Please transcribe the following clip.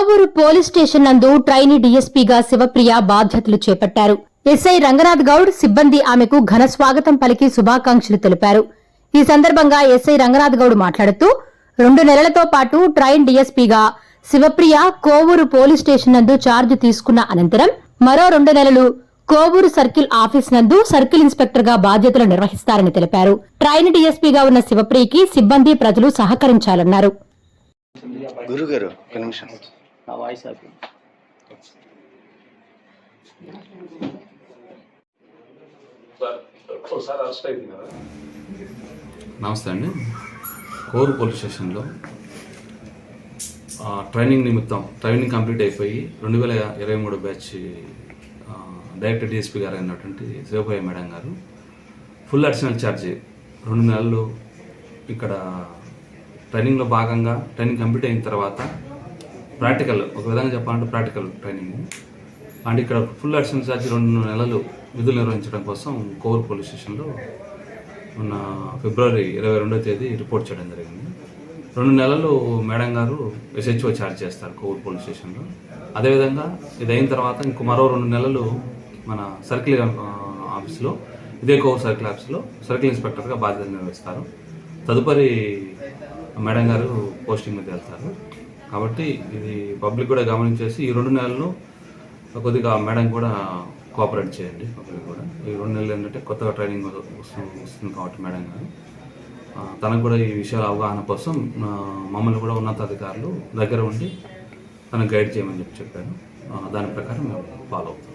Kovur police station నందు trainee డీఎస్పీగా శివప్రియ బాధ్యతలు చేపట్టారు. ఎస్ఐ రంగనాథ్ గౌడ్ సిబ్బంది ఆమెకు ఘన స్వాగతం పలికి శుభాకాంక్షలు తెలిపారు. ఈ సందర్భంగా ఎస్ఐ రంగనాథ్ గౌడ్ మాట్లాడుతూ రెండు నెలలతో పాటు ట్రైన్ డీఎస్పీగా శివప్రియ కోవూరు పోలీస్ స్టేషన్ నందు చార్జ్ తీసుకున్న అనంతరం మరో రెండు నెలలు కోవూరు సర్కిల్ ఆఫీస్ నందు సర్కిల్ ఇన్స్పెక్టర్గా బాధ్యతలు నిర్వహిస్తారని తెలిపారు. ట్రైన్ డీఎస్పీగా ఉన్న శివప్రియకి సిబ్బంది ప్రజలు సహకరించాలన్నారు. గురుగారు ఒక నిమిషం. నా వాయిస్ ఆపి నమస్తే అండి. కోరు పోలీస్ స్టేషన్లో ఆ, ట్రైనింగ్ నిమిత్తం ట్రైనింగ్ కంప్లీట్ అయిపోయి రెండు వేల ఇరవై మూడు బ్యాచ్ ఆ, డైరెక్టర్ డిఎస్పీ గారు అయినటువంటి శివభయ్య మేడం గారు ఫుల్ అడిషనల్ ఛార్జ్ రెండు నెలలు ఇక్కడ ట్రైనింగ్లో భాగంగా ట్రైనింగ్ కంప్లీట్ అయిన తర్వాత ప్రాక్టికల్ ఒక విధంగా చెప్పాలంటే ప్రాక్టికల్ ట్రైనింగ్ అండ్ ఇక్కడ ఫుల్ అడిషనల్ ఛార్జ్ రెండు నెలలు విధులు నిర్వహించడం కోసం కోవూరు పోలీస్ స్టేషన్లో ఉన్న ఫిబ్రవరి ఇరవై రెండో తేదీ రిపోర్ట్ చేయడం జరిగింది. రెండు నెలలు మేడం గారు ఎస్హెచ్ఓ ఛార్జ్ చేస్తారు కోవూరు పోలీస్ స్టేషన్లో. అదేవిధంగా ఇది అయిన తర్వాత ఇంకో మరో రెండు నెలలు మన సర్కిల్ ఆఫీస్లో ఇదే కోవూరు సర్కిల్ ఆఫీస్లో సర్కిల్ ఇన్స్పెక్టర్గా బాధ్యతలు నిర్వహిస్తారు. తదుపరి మేడం గారు పోస్టింగ్ మీద వెళ్తారు. కాబట్టి ఇది పబ్లిక్ కూడా గమనించేసి ఈ రెండు నెలలు కొద్దిగా మేడం కూడా కోఆపరేట్ చేయండి పబ్లిక్ కూడా. ఈ రెండు నెలలు ఏంటంటే కొత్తగా ట్రైనింగ్ వస్తుంది కాబట్టి మేడం గారు. తనకు కూడా ఈ విషయాల అవగాహన కోసం మమ్మల్ని కూడా ఉన్నతాధికారులు దగ్గర ఉండి తనకు గైడ్ చేయమని చెప్పి చెప్పాను. దాని ప్రకారం మేము ఫాలో అవుతాం.